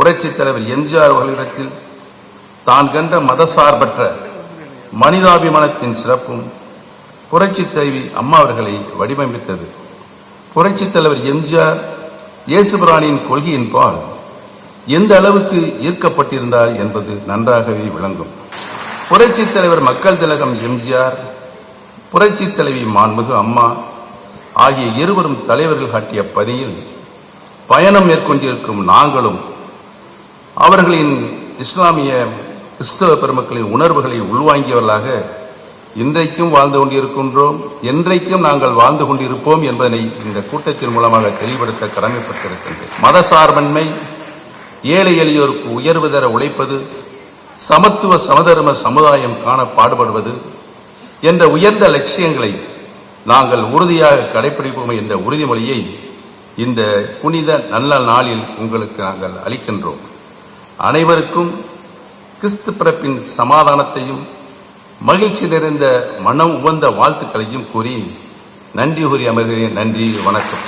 புரட்சித் தலைவர் எம்ஜிஆர் அவர்களிடத்தில் தான் கண்ட மதசார்பற்ற மனிதாபிமானத்தின் சிறப்பும் புரட்சித் தலைவி அம்மா அவர்களை வடிவமைத்தது. புரட்சித் தலைவர் எம்ஜிஆர் இயேசுபிரானின் கொள்கையின்பால் எந்த அளவுக்கு ஈர்க்கப்பட்டிருந்தார் என்பது நன்றாகவே விளங்கும். புரட்சித் தலைவர் மக்கள் திலகம் எம்ஜிஆர் புரட்சித் தலைவி மாண்புகு அம்மா ஆகிய இருவரும் தலைவர்கள் காட்டிய பதியில் பயணம் மேற்கொண்டிருக்கும் நாங்களும் அவர்களின் இஸ்லாமிய கிறிஸ்தவ பெருமக்களின் உணர்வுகளை உள்வாங்கியவர்களாக இன்றைக்கும் வாழ்ந்து கொண்டிருக்கின்றோம். என்றைக்கும் நாங்கள் வாழ்ந்து கொண்டிருப்போம் என்பதனை இந்த கூட்டத்தின் மூலமாக தெளிவுபடுத்த கடமைப்பட்டிருக்கின்றேன். மதசார்பன்மை ஏழை எளியோருக்கு உயர்வு தர உழைப்பது சமத்துவ சமதர்ம சமுதாயம் காண பாடுபடுவது என்ற உயர்ந்த லட்சியங்களை நாங்கள் உறுதியாக கடைபிடிப்போம் என்ற உறுதிமொழியை இந்த புனித நல்ல நாளில் உங்களுக்கு நாங்கள் அளிக்கின்றோம். அனைவருக்கும் கிறிஸ்து பிறப்பின் சமாதானத்தையும் மகிழ்ச்சி நிறைந்த மனம் உவந்த வாழ்த்துக்களையும் கூறி நன்றி கூறி அமர்கிறேன். நன்றி வணக்கம்.